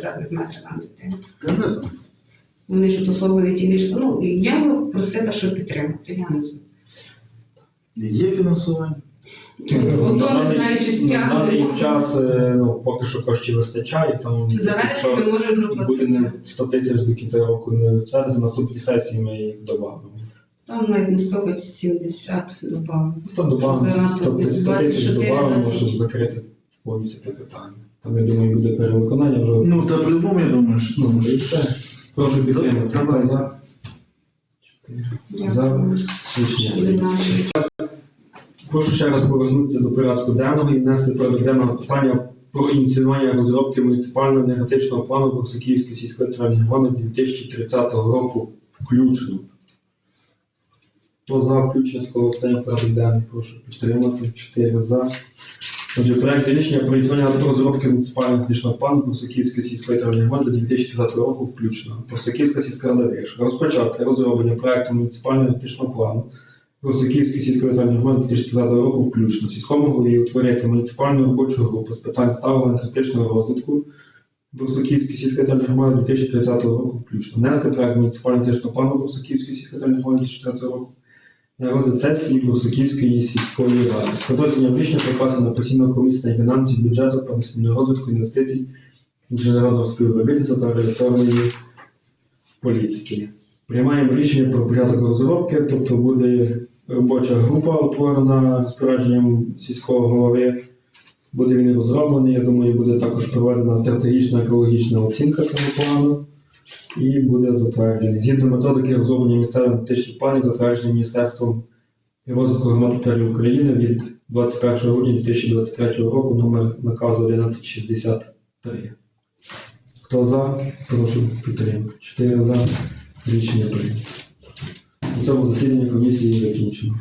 квадратних метрів на дитину. Вони ж дословують і більше. Ну, і я би просила, щоб підтримати. Я не знаю. Є фінансування. Ото не знаю, чи На даний стягнемо. час е, ну, поки що коштів вистачає, тому За вересень ми можемо буде проплатити. не 100 тисяч до кінця року не витрати, до наступній сесії ми їх додамо. Там навіть не 100, хоч 70 добавимо. Хто додамо 100 100 тисяч 24, додамо, 20. щоб закрити повністю це питання. Там, я думаю, буде перевиконання вже. Ну, та по-любому, я думаю, що Ну, і все. Прошу підтримати. Давай. За? За Дякую. рішення. Прошу ще раз повернутися до порядку денного і внести порядок денного питання про ініціювання розробки муніципального енергетичного плану Бурсаківської сільської територіальної громади 2030 року включно. Хто за включення такого питання в порядок денний, прошу підтримати. 4 за. Отже, проект рішення про ініціювання розробки муніципального енергетичного плану Бурсаківської сільської територіальної громади 2030 року включно. Бурсаківська сільська рада вирішила розпочати розроблення проекту муніципального енергетичного плану Росиківської сільської територіальної громади 2030 року включно сільському голові утворити муніципальну робочу групу з питань сталого енергетичного розвитку Брусаківської сільської територіальної громади 2030 року включно. Внести проект муніципального енергетичного плану Брусаківської сільської територіальної громади 2030 року на розгляд сесії Брусаківської сільської ради. З продовженням рішення прикласти на постійну комісію на фінансів бюджету та розвитку інвестицій міжнародного співробітництва та регуляторної політики. Приймаємо рішення про порядок розробки, тобто буде робоча група утворена розпорядженням сільського голови. Буде він розроблений. Я думаю, буде також проведена стратегічна екологічна оцінка цього плану і буде затверджений. Згідно методики розроблення місцевих енергетичних планів, затверджений Міністерством розвитку громад та України від 21 грудня 2023 року номер наказу 1163. Хто за? Прошу підтримати. 4 за. Рішення прийнято. У цьому засідання комісії закінчено.